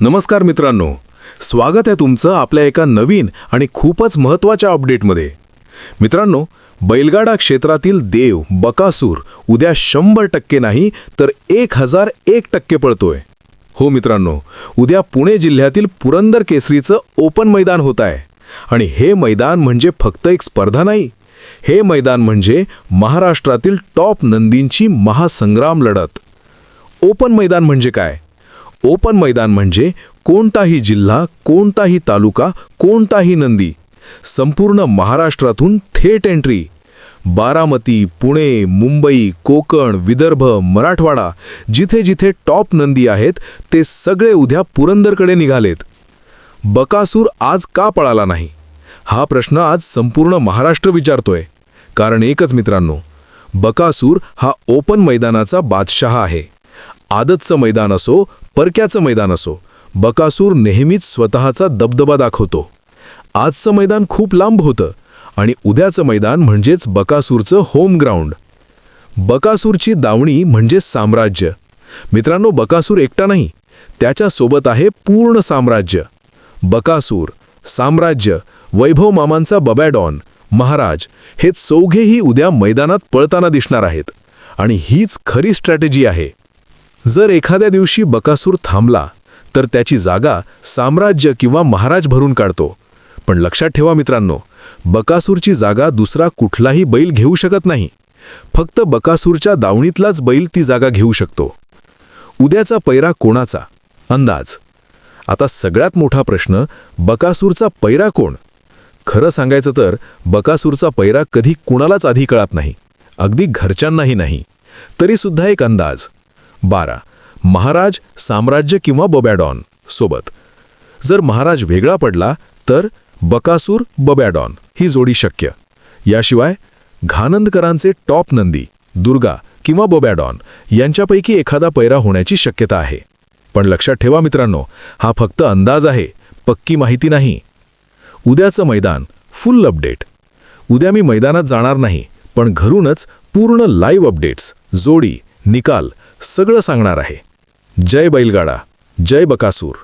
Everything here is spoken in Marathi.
नमस्कार मित्रांनो. स्वागत आहे तुमचं आपल्या एका नवीन आणि खूपच महत्त्वाच्या अपडेटमध्ये. मित्रांनो बैलगाडा क्षेत्रातील देव बकासूर उद्या शंभर टक्के नाही तर एक हजार एक टक्के पळतोय. हो मित्रांनो उद्या पुणे जिल्ह्यातील पुरंदर केसरीचं ओपन मैदान होत आहे. आणि हे मैदान म्हणजे फक्त एक स्पर्धा नाही हे मैदान म्हणजे महाराष्ट्रातील टॉप नंदींची महासंग्राम लढत. ओपन मैदान म्हणजे काय? ओपन मैदान म्हणजे कोणताही जिल्हा कोणताही तालुका कोणताही नंदी. संपूर्ण महाराष्ट्रातून थेट एंट्री. बारामती पुणे मुंबई कोकण विदर्भ मराठवाडा जिथे जिथे टॉप नंदी आहेत ते सगळे उद्या पुरंदरकडे निघालेत. बकासूर आज का पळाला नाही? हा प्रश्न आज संपूर्ण महाराष्ट्र विचारतोय. कारण एकच मित्रांनो बकासूर हा ओपन मैदानाचा बादशहा आहे. आदतचं मैदान असो परक्याचं मैदान असो बकासूर नेहमीच स्वतःचा दबदबा दाखवतो. आजचं मैदान खूप लांब होतं आणि उद्याचं मैदान म्हणजेच बकासूरचं होम ग्राउंड. बकासूरची दावणी म्हणजे साम्राज्य. मित्रांनो बकासूर एकटा नाही त्याच्यासोबत आहे पूर्ण साम्राज्य. बकासूर साम्राज्य वैभव मामांचा बबॅडॉन महाराज हे चौघेही उद्या मैदानात पळताना दिसणार आहेत. आणि हीच खरी स्ट्रॅटेजी आहे. जर एखाद्या दिवशी बकासूर थांबला तर त्याची जागा साम्राज्य किंवा महाराज भरून काढतो. पण लक्षात ठेवा मित्रांनो बकासूरची जागा दुसरा कुठलाही बैल घेऊ शकत नाही. फक्त बकासूरच्या दावणीतलाच बैल ती जागा घेऊ शकतो. उद्याचा पैरा कोणाचा? अंदाज. आता सगळ्यात मोठा प्रश्न बकासूरचा पैरा कोण? खरं सांगायचं तर बकासूरचा पैरा कधी कुणालाच आधी कळत नाही. अगदी घरच्यांनाही नाही. तरीसुद्धा एक अंदाज. बारा. महाराज साम्राज्य किंवा बबॅडॉन सोबत. जर महाराज वेगळा पडला तर बकासूर बबॅडॉन ही जोडी शक्य. याशिवाय घानंदकरांचे टॉप नंदी दुर्गा किंवा बबॅडॉन यांच्यापैकी एखादा पैरा होण्याची शक्यता आहे. पण लक्षात ठेवा मित्रांनो हा फक्त अंदाज आहे पक्की माहिती नाही. उद्याचं मैदान फुल अपडेट. उद्या मी मैदानात जाणार नाही पण घरूनच पूर्ण लाईव्ह अपडेट्स जोडी निकाल सगळं सांगणार आहे. जय बैलगाडा जय बकासूर.